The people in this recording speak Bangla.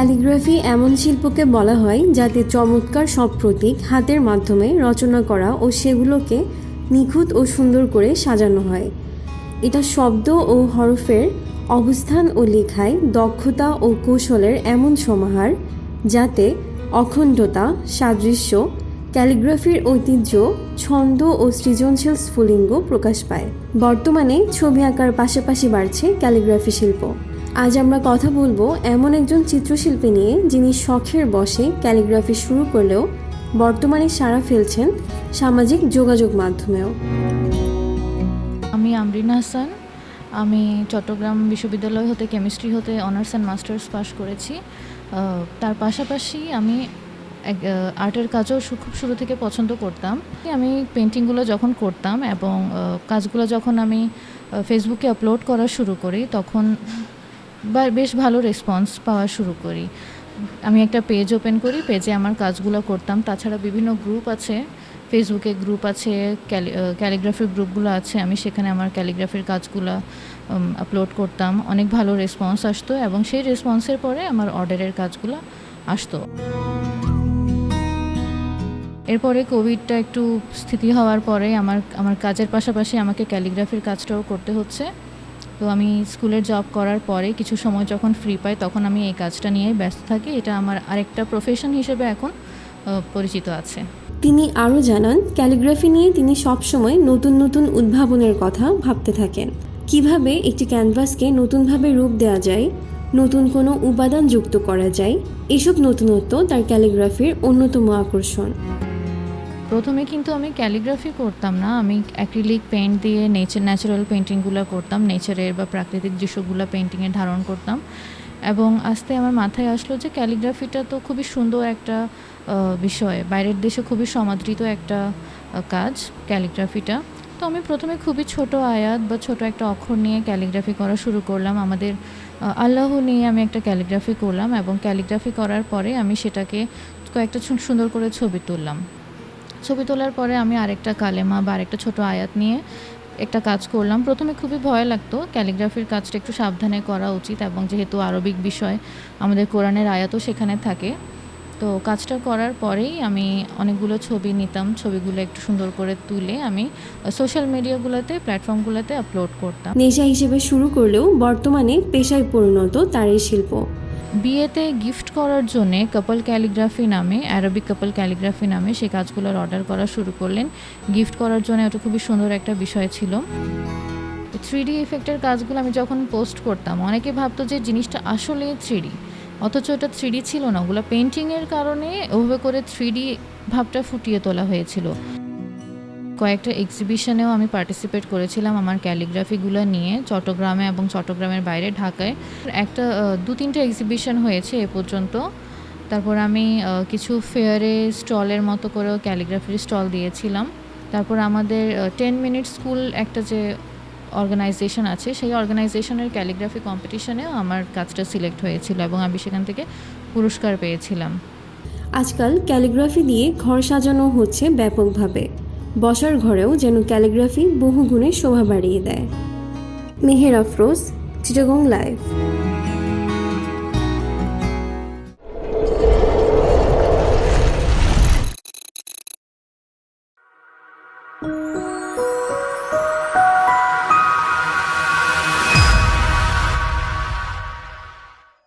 ক্যালিগ্রাফি এমন শিল্পকে বলা হয় যাতে চমৎকার সব প্রতীক হাতের মাধ্যমে রচনা করা ও সেগুলোকে নিখুঁত ও সুন্দর করে সাজানো হয়। এটা শব্দ ও হরফের অবস্থান ও লেখায় দক্ষতা ও কৌশলের এমন সমাহার যাতে অখণ্ডতা, সাদৃশ্য, ক্যালিগ্রাফির ঐতিহ্য, ছন্দ ও সৃজনশীল স্ফুলিঙ্গ প্রকাশ পায়। বর্তমানে ছবি আঁকার পাশাপাশি বাড়ছে ক্যালিগ্রাফি শিল্প। আজ আমরা কথা বলব এমন একজন চিত্রশিল্পী নিয়ে যিনি শখের বশে ক্যালিগ্রাফি শুরু করলেও বর্তমানে সাড়া ফেলছেন সামাজিক যোগাযোগ মাধ্যমেও। আমি আমরিন হাসান। আমি চট্টগ্রাম বিশ্ববিদ্যালয় হতে, কেমিস্ট্রি হতে, অনার্স অ্যান্ড মাস্টার্স পাশ করেছি। তার পাশাপাশি আমি আর্টের কাজও খুব শুরু থেকে পছন্দ করতাম। আমি পেন্টিংগুলো যখন করতাম এবং কাজগুলো যখন আমি ফেসবুকে আপলোড করা শুরু করি, তখন বা- বেশ ভালো রেসপন্স পাওয়া শুরু করি। আমি একটা পেজ ওপেন করি পেজে আমার কাজগুলো করতাম। তাছাড়া বিভিন্ন গ্রুপ আছে ফেসবুকে গ্রুপ আছে ক্যালিগ্রাফির গ্রুপগুলো আছে। আমি সেখানে আমার ক্যালিগ্রাফির কাজগুলো আপলোড করতাম। অনেক ভালো রেসপন্স আসতো এবং সেই রেসপন্সের পরে আমার অর্ডারের কাজগুলো আসতো। এরপরে কোভিডটা একটু স্থিতি হওয়ার পরে আমার আমার কাজের পাশাপাশি আমাকে ক্যালিগ্রাফির কাজটাও করতে হচ্ছে। তো আমি স্কুলের জব করার পরে কিছু সময় যখন ফ্রি পাই, তখন আমি এই কাজটা নিয়েই ব্যস্ত থাকি। এটা আমার আরেকটা প্রফেশন হিসেবে এখন পরিচিত আছে। তিনি আরও জানান ক্যালিগ্রাফি নিয়ে তিনি সবসময় নতুন নতুন উদ্ভাবনের কথা ভাবতে থাকেন। কীভাবে একটি ক্যানভাসকে নতুনভাবে রূপ দেওয়া যায়, নতুন কোনো উপাদান যুক্ত করা যায়, এসব নতুনত্ব তার ক্যালিগ্রাফির অন্যতম আকর্ষণ। প্রথমে কিন্তু আমি ক্যালিগ্রাফি করতাম না, আমি অ্যাক্রিলিক পেন্ট দিয়ে নেচার ন্যাচারাল পেন্টিংগুলো করতাম নেচারের বা প্রাকৃতিক দৃশ্যগুলো পেন্টিংয়ে ধারণ করতাম। এবং আস্তে আমার মাথায় আসলো যে ক্যালিগ্রাফিটা তো খুবই সুন্দর একটা বিষয়। বাইরের দেশে খুবই সমাদৃত একটা কাজ ক্যালিগ্রাফিটা। তো আমি প্রথমে খুবই ছোট আয়াত বা ছোট একটা অক্ষর নিয়ে ক্যালিগ্রাফি করা শুরু করলাম। আমাদের আল্লাহ নিয়ে আমি একটা ক্যালিগ্রাফি করলাম এবং ক্যালিগ্রাফি করার পরে আমি সেটাকে কয়েকটা সুন্দর করে ছবি তুললাম। ছবি তোলার পরে আমি আরেকটা কালেমা বা আরেকটা ছোট আয়াত নিয়ে একটা কাজ করলাম। প্রথমে খুবই ভয় লাগতো, ক্যালিগ্রাফির কাজটা একটু সাবধানে করা উচিত এবং যেহেতু আরবিক বিষয়, আমাদের কোরআনের আয়াতও সেখানে থাকে। তো কাজটা করার পরেই আমি অনেকগুলো ছবি নিতাম, ছবিগুলো একটু সুন্দর করে তুলে আমি সোশ্যাল মিডিয়াগুলোতে প্ল্যাটফর্মগুলোতে আপলোড করতাম। নেশা হিসেবে শুরু করলেও বর্তমানে পেশায় পরিণত তার এই শিল্প। বিয়েতে গিফট করার জন্য কাপল ক্যালিগ্রাফি নামে, অ্যারবিক কাপল ক্যালিগ্রাফি নামে সেই কাজগুলোর অর্ডার করা শুরু করলেন। গিফট করার জন্য ওটা খুবই সুন্দর একটা বিষয় ছিল। থ্রি ডি ইফেক্টের কাজগুলো আমি যখন পোস্ট করতাম, অনেকে ভাবতো যে জিনিসটা আসলে থ্রি ডি অথচ ওটা থ্রি ছিল না। ওগুলো পেন্টিংয়ের কারণে ওভাবে করে থ্রি ভাবটা ফুটিয়ে তোলা হয়েছিল। কয়েকটা এক্সিবিশনেও আমি পার্টিসিপেট করেছিলাম আমার ক্যালিগ্রাফিগুলো নিয়ে চট্টগ্রামে এবং চট্টগ্রামের বাইরে, ঢাকায়। একটা দু তিনটা এক্সিবিশন হয়েছে এ পর্যন্ত। তারপর আমি কিছু ফেয়ারে স্টলের মতো করেও ক্যালিগ্রাফির স্টল দিয়েছিলাম। তারপর আমাদের টেন মিনিট স্কুল একটা যে অর্গানাইজেশন আছে, সেই অর্গানাইজেশনের ক্যালিগ্রাফি কম্পিটিশনেও আমার কাজটা সিলেক্ট হয়েছিল এবং আমি সেখান থেকে পুরস্কার পেয়েছিলাম। আজকাল ক্যালিগ্রাফি দিয়ে ঘর সাজানো হচ্ছে ব্যাপকভাবে। বসার ঘরেও যেন ক্যালিগ্রাফি বহু গুণে শোভা বাড়িয়ে দেয়। Meher Afroz, Chittagong live.